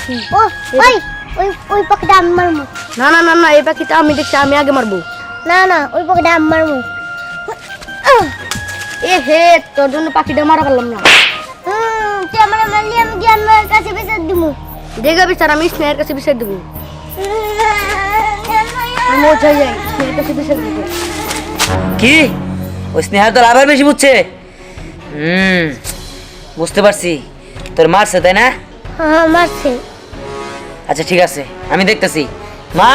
পাখি। ও ওই ওই ওই পাখিটা আমি মারবো। না না না না এই পাখিটা আমি দেখছি আমি আগে মারবো। না না ওই পাখিটা আমি মারবো। এ হে তোর জন্য পাখিটা মারা পারলাম না। হুম তুই আমার মারলি আমি জ্ঞান কাছে বেঁচে দিব। দেখে বিচার আমি স্নেহের কাছে বিচার দেবো। আমি যাই স্নেহের কাছে বিচার দেবো। কি? ওই স্নেহার তোর আবার বেশি বুঝছে? হুম বুঝতে পারছি। তোর মারছে তাই না? হ্যাঁ মারছে। আচ্ছা ঠিক আছে। আমি দেখতেছি। মা!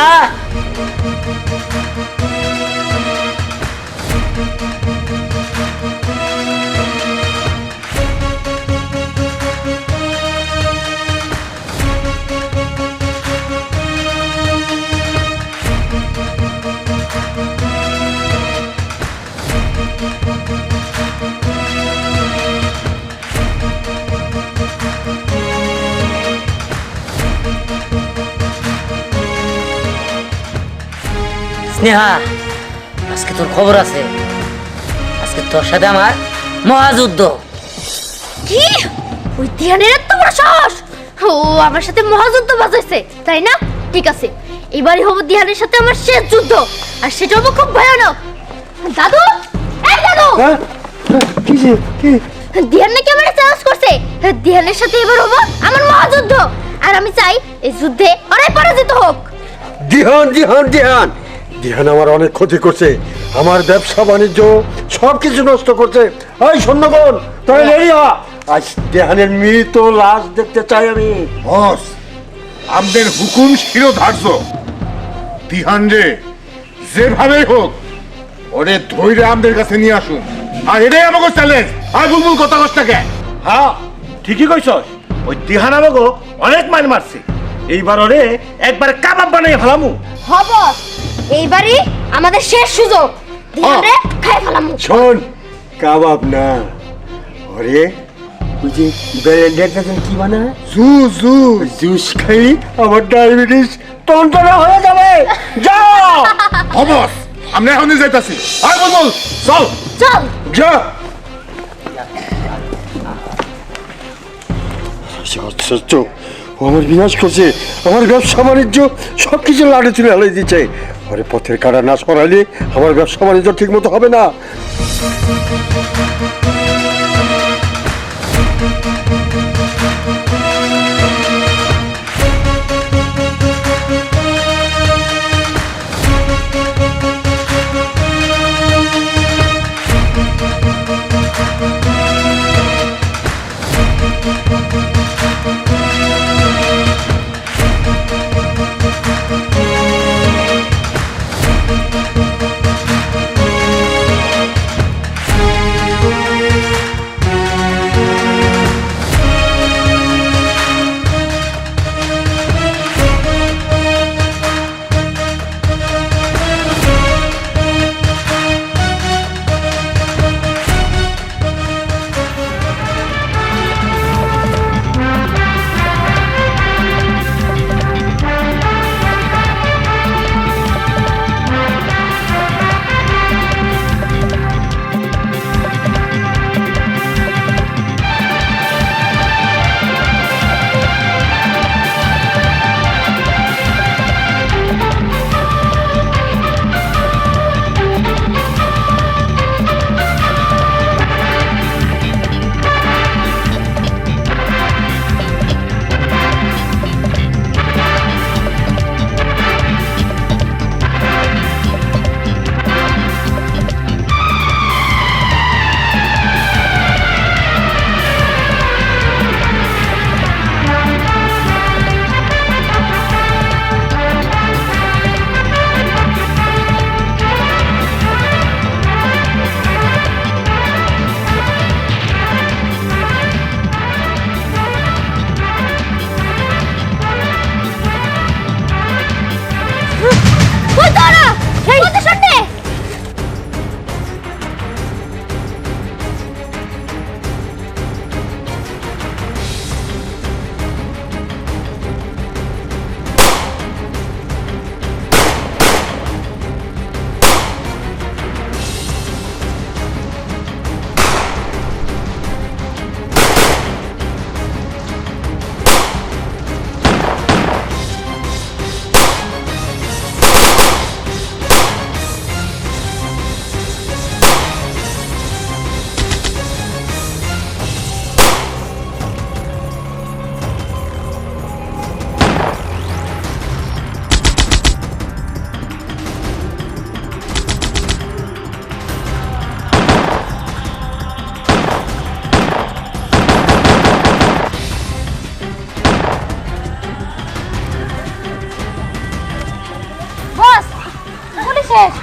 স্নেহা আজকে তোর খবর আছে। আজকে তোর সাথে আমার মহাযুদ্ধ। কি? ওই ধ্যানের এত বড় সাহস? ও আমার সাথে মহাযুদ্ধ বাজাইছে তাই না? ঠিক আছে এবারই হব ধ্যানের সাথে আমার শেষ যুদ্ধ আর সেটা হব খুব ভয়ানক। দাদু? এই দাদু! কি যে কি? ধ্যান নাকি আমার চ্যালেঞ্জ করছে? ধ্যানের সাথে এবার হব আমার মহাযুদ্ধ। আর আমি চাই এই যুদ্ধে ওরাই পরাজিত হোক। দিহান দিহান দিহান দিহান আমার অনেক ক্ষতি করছে আমার ব্যবসা বাণিজ্য সব কিছু নষ্ট করছে। ওই সৈন্যগণ তাই লেরিয়া আজ দেহানের মৃত লাশ দেখতে চাই আমি। বস আমাদের হুকুম শিরোধার্য। তিহান রে যেভাবেই হোক ওরে ধৈর্য আমাদের কাছে নিয়ে আসুন। আর এটাই আমাকে চ্যালেঞ্জ আর বুলবুল কথা কষ্টাকে হ্যাঁ ঠিকই কইছস। ওই দিহান আমাকে অনেক মার মারছে। এইবার ওরে একবার কাবাব বানাই ফেলামু। হব এইবারই আমাদের শেষ সুযোগ। ধ্যানে খাই ফেলাম। শোন কাবাব না। ওরে ওই যে ব্যালেন্ডার কি বানায় জুস জুস জুস খাই আমার ডায়াবেটিস টনটনা হয়ে যাবে। যাও। বস আমরা এখন যাইতাছি। আর বুলবুল চল। চল। যা। আশ্চর্য ও আমার বিনাশ করছে আমার ব্যবসা বাণিজ্য সব কিছু লাড়ে তুলে হালাই দিচ্ছে আরে পথের কাটা না সরালে আমার ব্যবসা বাণিজ্য ঠিক মতো হবে না।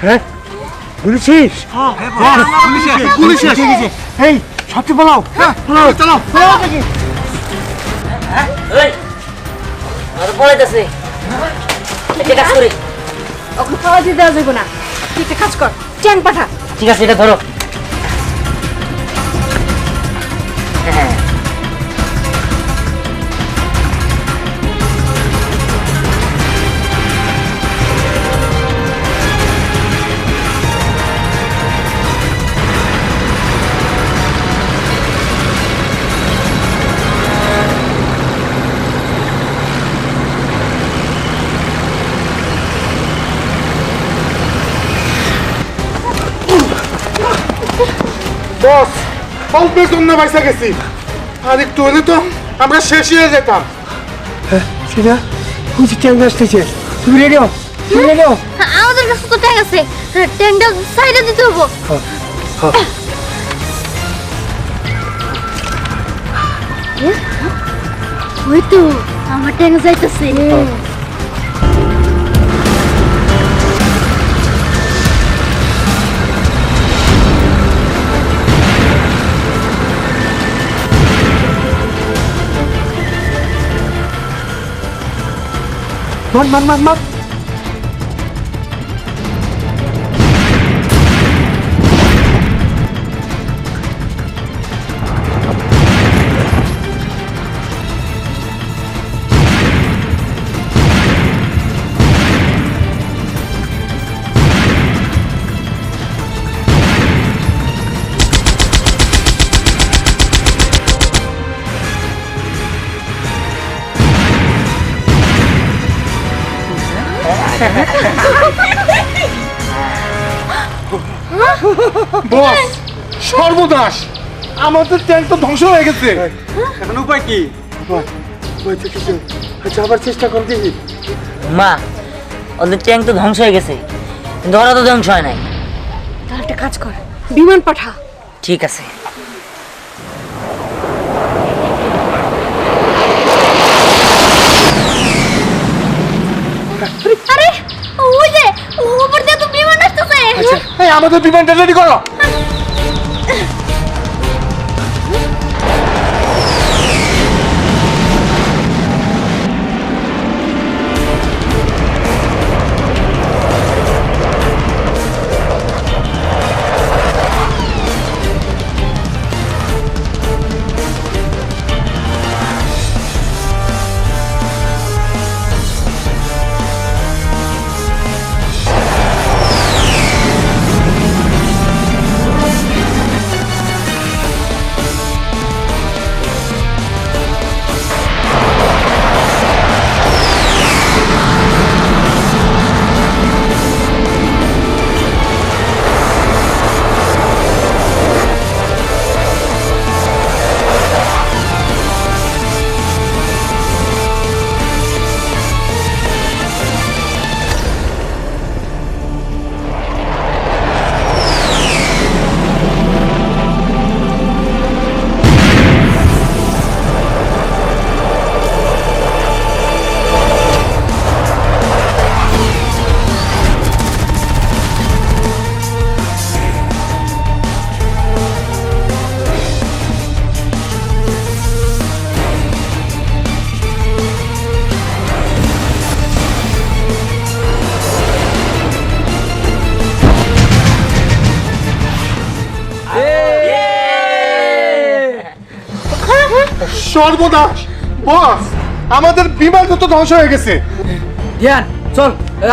হ্যাঁ? পুলিশ পুলিশ এই সত্যি বলাও বলাও চলো। দেখি। হ্যাঁ এটা কাজ করি। ওকে না। তুই কাজ কর চেন পাঠা। ঠিক আছে এটা ধরো। বস অল্পের জন্য বাইসা গেছি। আর একটু হলে তো আমরা শেষ হয়ে যেতাম। সেটা খুঁজি ট্যাঙ্ক আসতেছে। তুমি রেডি হও তুমি রেডি হও। আমাদের কাছে তো ট্যাঙ্ক আছে। ট্যাঙ্কটা সাইডে দিতে হব। ওই তো আমার ট্যাঙ্ক যাইতেছে। มันมันมันมัน বস সর্বদাস আমাদের ট্যাঙ্ক তো ধ্বংস হয়ে গেছে। এখন উপায় কি? কিছু। আচ্ছা আবার চেষ্টা কর দেখি। মা ওদের ট্যাঙ্ক তো ধ্বংস হয়ে গেছে। ওরা তো ধ্বংস হয় নাই। তাহলে একটা কাজ কর বিমান পাঠা। ঠিক আছে। ওই যে উপর দিয়ে তো বিমান আসতেছে। এই আমাদের বিমানটা রেডি করো। সর্বদাস বস আমাদের বিমান তো ধ্বংস হয়ে গেছে। ধ্যান চল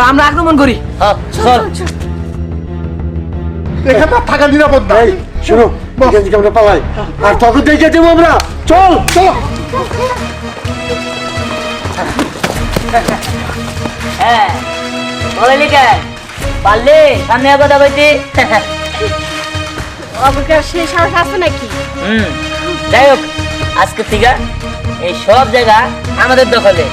আমরা আক্রমণ করি। চল এখানে থাকা নিরাপদ না। এই শোনো এখান থেকে আমরা পালাই। আর তখন দেখে দেবো আমরা। চল চলো। হ্যাঁ পারলে সামনে কথা বলছি অপেক্ষা সেই সাহস আছে নাকি? হুম যাই হোক। আজকে থেকে এই সব জায়গা আমাদের দখলে।